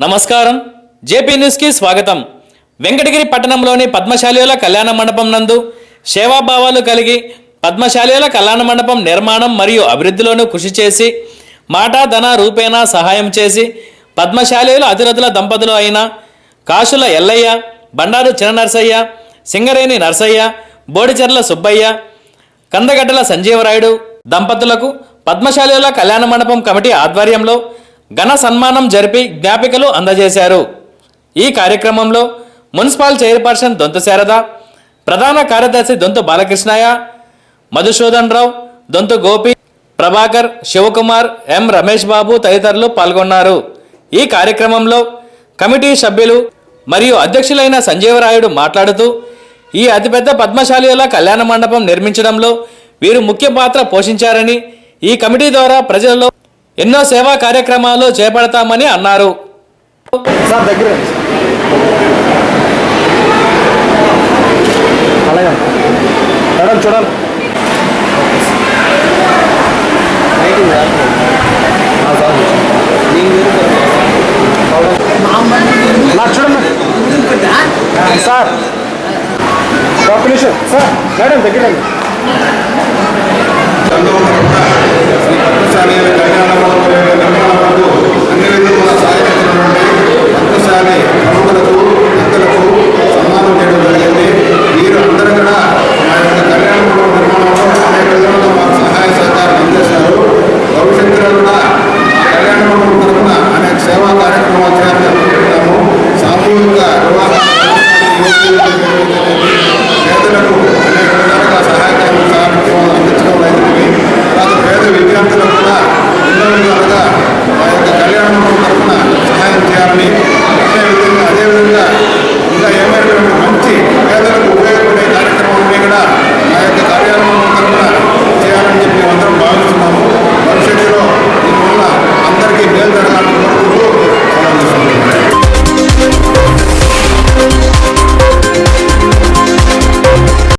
నమస్కారం. జేపీ న్యూస్కి స్వాగతం. వెంకటగిరి పట్టణంలోని పద్మశాలియుల కళ్యాణ మండపం నందు సేవాభావాలు కలిగి పద్మశాలిల కళ్యాణ మండపం నిర్మాణం మరియు అభివృద్ధిలోనూ కృషి చేసి మాట ధన రూపేణా సహాయం చేసి పద్మశాలియుల అతిరథుల దంపతులు అయిన కాశుల ఎల్లయ్య బండారు చిన్న నర్సయ్య సింగరేణి నర్సయ్య బోడిచెర్ల సుబ్బయ్య కందగడ్డల సంజీవరాయుడు దంపతులకు పద్మశాలిల కళ్యాణ మండపం కమిటీ ఆధ్వర్యంలో ఘన సన్మానం జరిపి జ్ఞాపికలు అందజేశారు. ఈ కార్యక్రమంలో మున్సిపల్ చైర్పర్సన్ దొంతు శారద ప్రధాన కార్యదర్శి దొంతు బాలకృష్ణయ్య మధుసూదన్ రావు దొంతు గోపి ప్రభాకర్ శివకుమార్ ఎం రమేష్ బాబు తదితరులు పాల్గొన్నారు. ఈ కార్యక్రమంలో కమిటీ సభ్యులు మరియు అధ్యక్షులైన సంజీవరాయుడు మాట్లాడుతూ ఈ అతిపెద్ద పద్మశాలిల కళ్యాణ మండపం నిర్మించడంలో వీరు ముఖ్య పాత్ర పోషించారని ఈ కమిటీ ద్వారా ప్రజలలో ఎన్నో సేవా కార్యక్రమాలు చేపడతామని అన్నారు. సార్ చూడాలి. Sir sir. మేడం దగ్గర